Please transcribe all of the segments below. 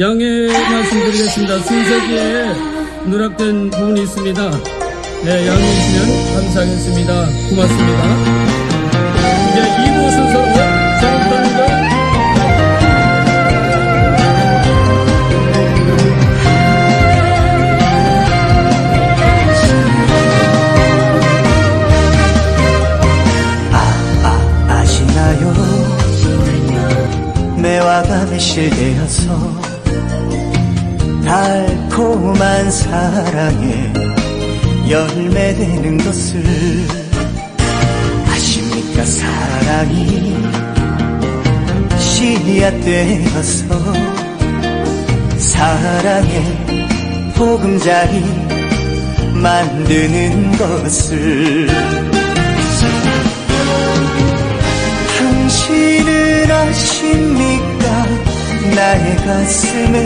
양해 말씀드리겠습니다. 순서기에 누락된 부분이 있습니다. 네, 양해해 주시면 감사하겠습니다. 고맙습니다. 이제 2부 순서로 작업단과 아시나요 매화가 매실되어서 달콤한 사랑에 열매 되는 것을 아십니까 사랑이? 씨앗 되어서 사랑의 보금자리 만드는 것을 당신은 아십니까 나의 가슴에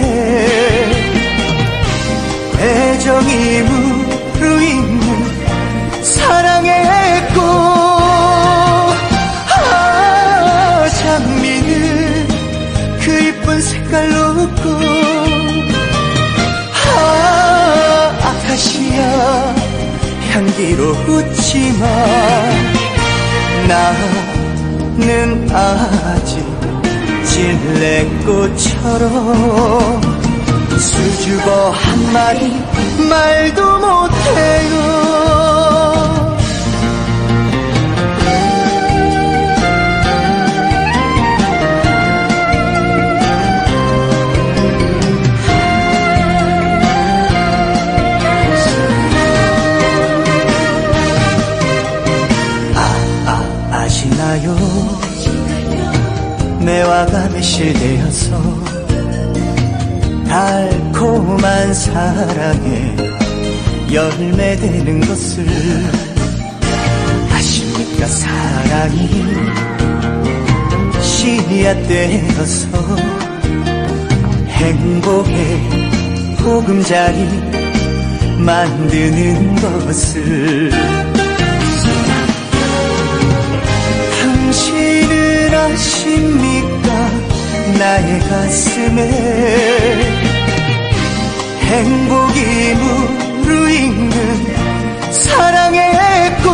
애정이 무르익는 사랑의 꽃. 아, 장미는 그 이쁜 색깔로 웃고. 아, 아카시아 향기로 웃지만 나는 아직 진레꽃처럼 수줍어 한마디 말도 못해요. 아, 아시나요 매화가 매실되어서 달콤한 사랑에 열매 되는 것을 아십니까? 사랑이 씨앗되어서 행복의 보금자리 만드는 것을 당신은 아십니까 나의 가슴에 행복이 무르익는 사랑의 꽃.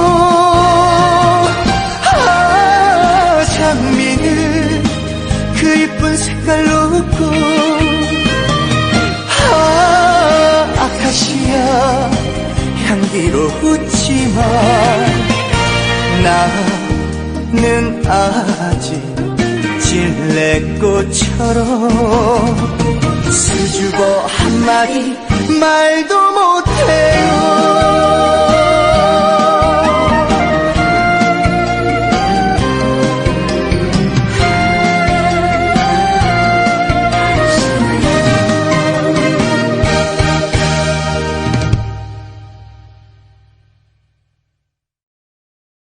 아, 장미는 그 이쁜 색깔로 웃고 아, 아카시아 향기로 웃지만 나는 아직 실내꽃처럼 수줍어 한마디 말도 못해요.